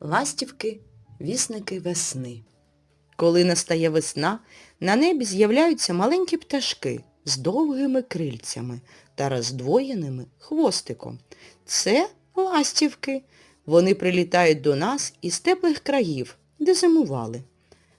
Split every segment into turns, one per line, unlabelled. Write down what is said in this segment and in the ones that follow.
Ластівки вісники весни. Коли настає весна, на небі з'являються маленькі пташки з довгими крильцями та роздвоєними хвостиком. Це ластівки. Вони прилітають до нас із теплих країв, де зимували.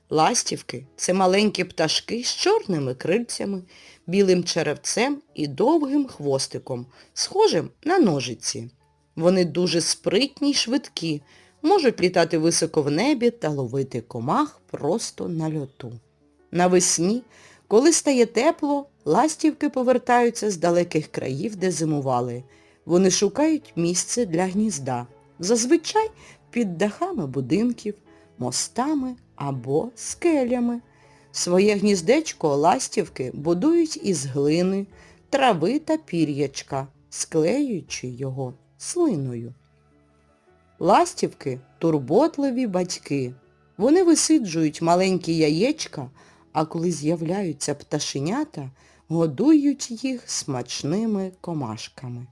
Ластівки це маленькі пташки з чорними крильцями, білим черевцем і довгим хвостиком, схожим на ножиці. Вони дуже спритні й швидкі, можуть літати високо в небі та ловити комах просто на льоту. Навесні, коли стає тепло, ластівки повертаються з далеких країв, де зимували. Вони шукають місце для гнізда, зазвичай під дахами будинків, мостами або скелями. Своє гніздечко ластівки будують із глини, трави та пір'ячка, склеюючи його слиною. Ластівки – турботливі батьки. Вони висиджують маленькі яєчка, а коли з'являються пташенята, годують їх смачними комашками.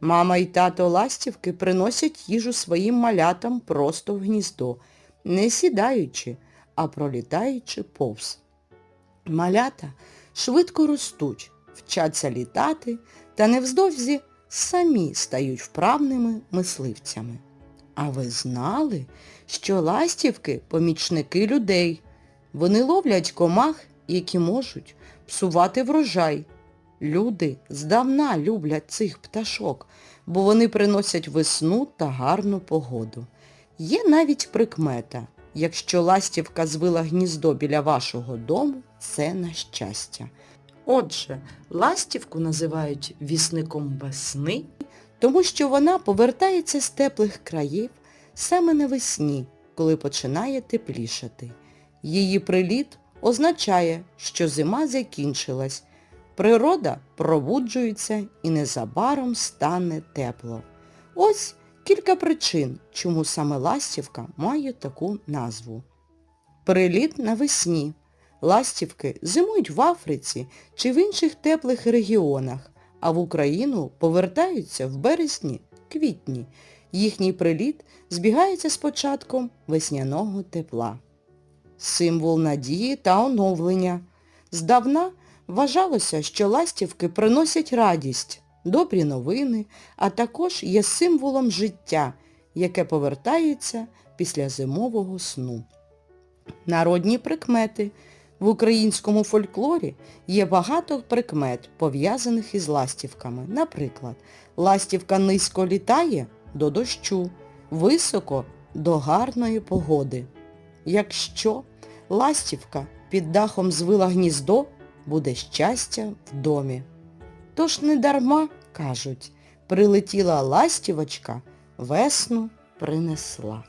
Мама і тато ластівки приносять їжу своїм малятам просто в гніздо, не сідаючи, а пролітаючи повз. Малята швидко ростуть, вчаться літати та невздовзі самі стають вправними мисливцями. А ви знали, що ластівки – помічники людей. Вони ловлять комах, які можуть псувати врожай. Люди здавна люблять цих пташок, бо вони приносять весну та гарну погоду. Є навіть прикмета. Якщо ластівка звила гніздо біля вашого дому, це на щастя. Отже, ластівку називають вісником весни, тому що вона повертається з теплих країв саме навесні, коли починає теплішати. Її приліт означає, що зима закінчилась, природа пробуджується і незабаром стане тепло. Ось кілька причин, чому саме ластівка має таку назву. Приліт навесні. Ластівки зимують в Африці чи в інших теплих регіонах, а в Україну повертаються в березні-квітні. Їхній приліт збігається з початком весняного тепла. Символ надії та оновлення. Здавна вважалося, що ластівки приносять радість, добрі новини, а також є символом життя, яке повертається після зимового сну. Народні прикмети. В українському фольклорі є багато прикмет, пов'язаних із ластівками. Наприклад, ластівка низько літає до дощу, високо до гарної погоди. Якщо ластівка під дахом звила гніздо, буде щастя в домі. Тож не дарма, кажуть, прилетіла ластівочка, весну принесла.